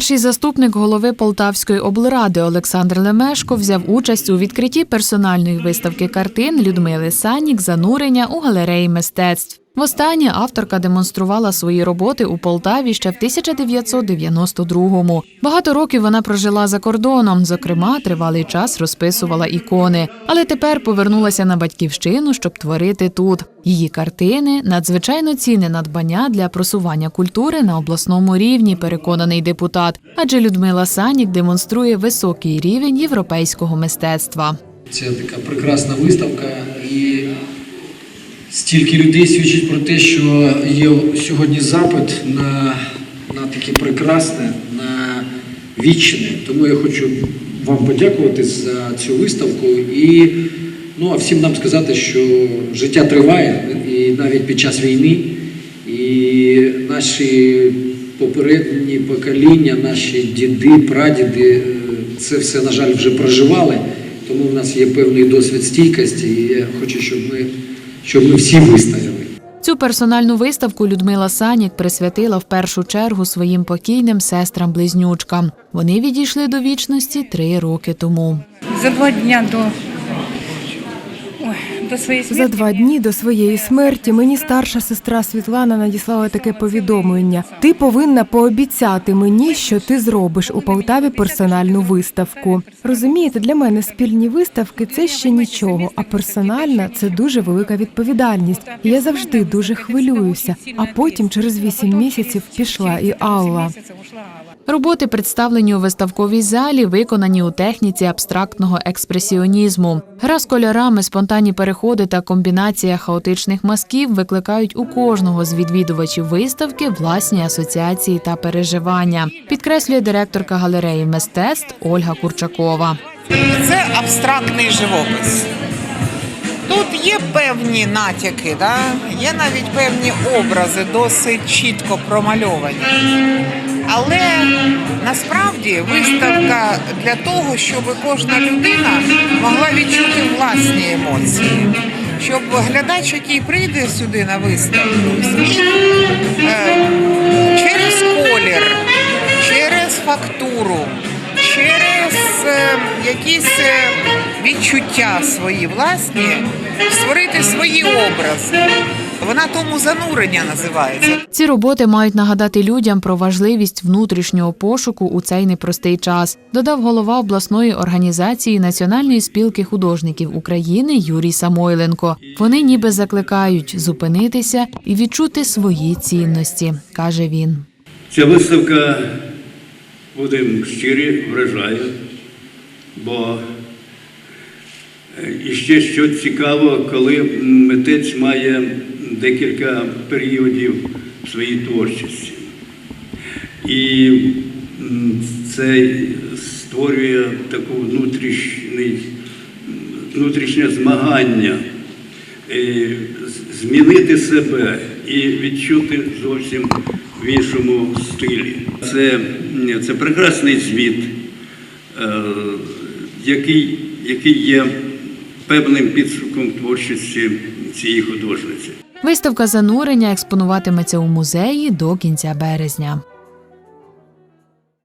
Перший заступник голови Полтавської облради Олександр Лемешко взяв участь у відкритті персональної виставки картин Людмили Санік Занурення у галереї мистецтв. Востаннє авторка демонструвала свої роботи у Полтаві ще в 1992-му. Багато років вона прожила за кордоном. Зокрема, тривалий час розписувала ікони. Але тепер повернулася на батьківщину, щоб творити тут. Її картини надзвичайно цінне надбання для просування культури на обласному рівні, переконаний депутат. Адже Людмила Санік демонструє високий рівень європейського мистецтва. Це така прекрасна виставка, і стільки людей свідчить про те, що є сьогодні запит на, на таке прекрасне, на вічне. Тому я хочу вам подякувати за цю виставку і ну, всім нам сказати, що життя триває і навіть під час війни. І наші попередні покоління, наші діди, прадіди е, це все, на жаль, вже проживали. Тому в нас є певний досвід стійкості, і я хочу, щоб ми, щоб ми всі вистояли. Цю персональну виставку Людмила Санік присвятила в першу чергу своїм покійним сестрам-близнючкам. Вони відійшли до вічності три роки тому. За два дня до, до своєї смерті. За два дні до своєї смерті мені старша сестра Світлана надіслала таке повідомлення: ти повинна пообіцяти мені, що ти зробиш у Полтаві персональну виставку. Розумієте, для мене спільні виставки це ще нічого, а персональна це дуже велика відповідальність. І я завжди дуже хвилююся. А потім, через вісім місяців, пішла і Алла. Роботи, представлені у виставковій залі, виконані у техніці абстрактного експресіонізму. Гра з кольорами, спонтанні переходи та комбінація хаотичних мазків викликають у кожного з відвідувачів виставки власні асоціації та переживання. Підкреслює директорка галереї мистецтв Ольга Курчакова. Це абстрактний живопис. Тут є певні натяки, да? є навіть певні образи, досить чітко промальовані. Але насправді виставка для того, щоб кожна людина могла відчути власні емоції. Щоб глядач, який прийде сюди на виставку, е, через колір, через фактуру, через е, якісь е, відчуття свої власні, створити свої образи. Вона тому занурення називається. Ці роботи мають нагадати людям про важливість внутрішнього пошуку у цей непростий час, додав голова обласної організації Національної спілки художників України Юрій Самойленко. Вони ніби закликають зупинитися і відчути свої цінності, каже він. Ця виставка, будемо щирі, вражає, бо е, і ще що цікаво, коли митець має декілька періодів в своїй творчості. І це створює таку внутрішнє змагання, е, змінити себе і відчути зовсім в іншому стилі. Це, це прекрасний звіт, е, який, який є певним підсумком творчості цієї художниці. Виставка занурення експонуватиметься у музеї до кінця березня.